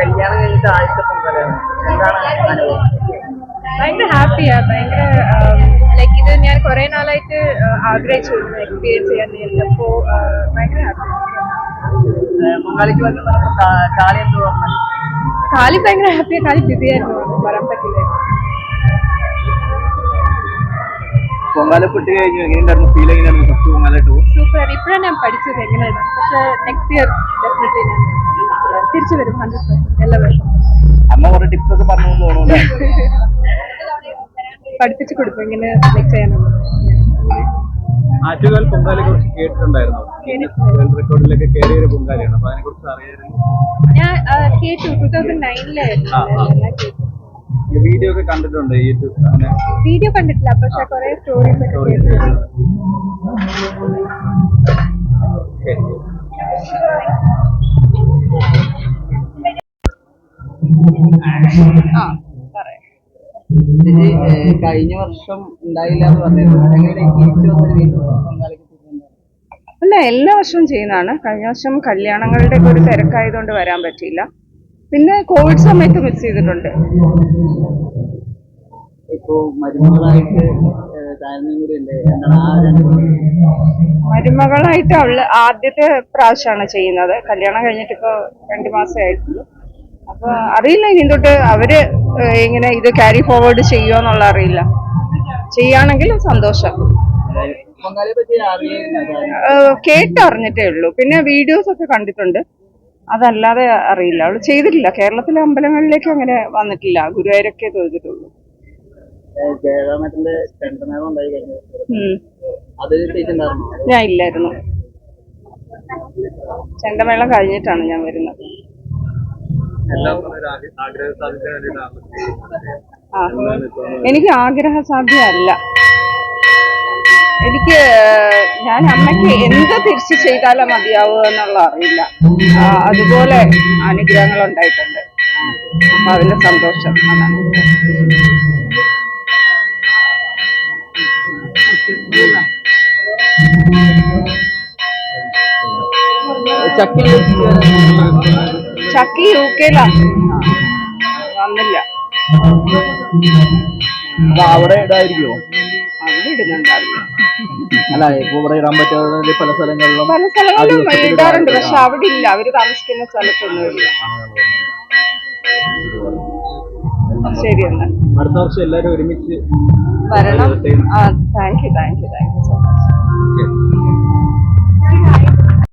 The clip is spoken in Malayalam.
കല്യാണം കഴിഞ്ഞിട്ട് ആഴ്ച പൊങ്കലാണ് ഭയങ്കര ഹാപ്പിയാ ഭയങ്കര ലൈക്ക് ഇത് ഞാൻ കുറെ നാളായിട്ട് ആഗ്രഹിച്ചു ആഗ്രഹിച്ചിരുന്നു എക്സ്പീരിയൻസ് ചെയ്യാൻ അപ്പോ ഭയങ്കര ഹാപ്പി എന്ത് പറഞ്ഞു കാലി ഭയങ്കര ഹാപ്പിയാ കാലി ബിസി ആയിരുന്നു പറയാൻ പറ്റില്ല. പൊങ്കാല പൊട്ടി കഴിഞ്ഞു എങ്ങനെയുണ്ടായിരുന്നു? ഫീൽ എങ്ങനെയായിരുന്നു? ഫസ്റ്റ് സൂപ്പർ ഇപ്പോഴാണ് ഞാൻ പഠിച്ചത് എങ്ങനെയാണ് പക്ഷെ നെക്സ്റ്റ് ഇയർ ഡെഫിനറ്റ്ലി ഞാൻ തിരിച്ചു വരും ഹൺഡ്രഡ് പെർസെന്റ് എല്ലാ വർഷവും. അമ്മ കുറെ ടിപ്സ് ഒക്കെ പറഞ്ഞു തോന്നുന്നു പഠിപ്പിച്ചു കൊടുക്കും ഇങ്ങനെ ലൈക്ക് ചെയ്യാനുള്ളത്. ആറ്റുകാൽ പൊങ്കാലയെ കുറിച്ച് കേട്ടിട്ടുണ്ടായിരുന്നു? വേൾഡ് റെക്കോർഡിലൊക്കെ കയറിയ ഒരു പൊങ്കാലയാണ്. അപ്പൊ അതിനെ കുറിച്ച് അറിയായിരുന്നു. ഞാൻ കേട്ടു. ടൂ തൗസൻഡ് നയനിലായിരുന്നു വീഡിയോ ഒക്കെ കണ്ടിട്ടുണ്ട് യൂട്യൂബ് അങ്ങനെ. വീഡിയോ കണ്ടിട്ടില്ല പക്ഷെ കുറെ സ്റ്റോറീസ് ഒക്കെ stories കേട്ടു ഒക്കെ. Okay. ആ ചേച്ചി കഴിഞ്ഞ വർഷം ഉണ്ടായില്ല എന്ന് പറഞ്ഞിരുന്നു. എങ്ങനെ തിരിച്ചു വന്നൊരു വീണ്ടും പൊങ്കാലയ്ക്ക് അല്ല എല്ലാ വർഷവും ചെയ്യുന്നതാണ്. കഴിഞ്ഞ വർഷം കല്യാണങ്ങളുടെ ഒക്കെ ഒരു തിരക്കായതുകൊണ്ട് വരാൻ പറ്റിയില്ല. പിന്നെ കോവിഡ് സമയത്ത് മിസ് ചെയ്തിട്ടുണ്ട്. മരുമകളായിട്ട് അവൾ ആദ്യത്തെ പ്രാവശ്യമാണ് ചെയ്യുന്നത്. കല്യാണം കഴിഞ്ഞിട്ട് ഇപ്പൊ രണ്ട് മാസമേ ആയിട്ടുള്ളൂ. അപ്പൊ അറിയില്ല ഇനി തൊട്ട് അവർ ഇങ്ങനെ ഇത് ക്യാരി ഫോർവേഡ് ചെയ്യുമോ എന്നുള്ള അറിയില്ല. ചെയ്യുകയാണെങ്കിൽ സന്തോഷം. കേട്ടറിഞ്ഞിട്ടേ ഉള്ളൂ. പിന്നെ വീഡിയോസ് ഒക്കെ കണ്ടിട്ടുണ്ട്. അതല്ലാതെ അറിയില്ല. അവൾ ചെയ്തിട്ടില്ല. കേരളത്തിലെ അമ്പലങ്ങളിലേക്ക് അങ്ങനെ വന്നിട്ടില്ല. ഗുരുവായൂരൊക്കെ തോന്നിട്ടുള്ളൂ ഞാൻ ഇല്ലായിരുന്നു. ചെണ്ടമേളം കഴിഞ്ഞിട്ടാണ് ഞാൻ വരുന്നത് എല്ലാം ഒരു ആഗ്ര- ആഗ്രഹം സാധിക്കാൻ വേണ്ടിയിട്ടാണ് ആ എനിക്ക് ആഗ്രഹ സാധ്യമല്ല എനിക്ക് ഞാൻ അമ്മയ്ക്ക് എന്ത് തിരിച്ചു ചെയ്താലും മതിയാവൂ എന്നുള്ള അറിയില്ല അതുപോലെ അനുഗ്രഹങ്ങൾ ഉണ്ടായിട്ടുണ്ട്. അപ്പൊ അതിന്റെ സന്തോഷം അതാണ്. ചക്കി ചക്കി യു കെയിലാ വന്നില്ല അവിടെ ഇടായിരിക്കുമോ അവിടെ ഇടുന്നുണ്ടാവില്ല. അല്ല ഇപ്പൊ ഇവിടെ ഇടാൻ പറ്റാതെ പല സ്ഥലങ്ങളിലും പല സ്ഥലങ്ങളിലും ഇടാറുണ്ട്. പക്ഷെ അവിടെ ഇല്ല. അവർ താമസിക്കുന്ന സ്ഥലത്തൊന്നും ഇല്ല ശരി എന്നാ. അടുത്ത വർഷം എല്ലാരും ഒരുമിച്ച് വരണം. Thank you thank you thank you so much.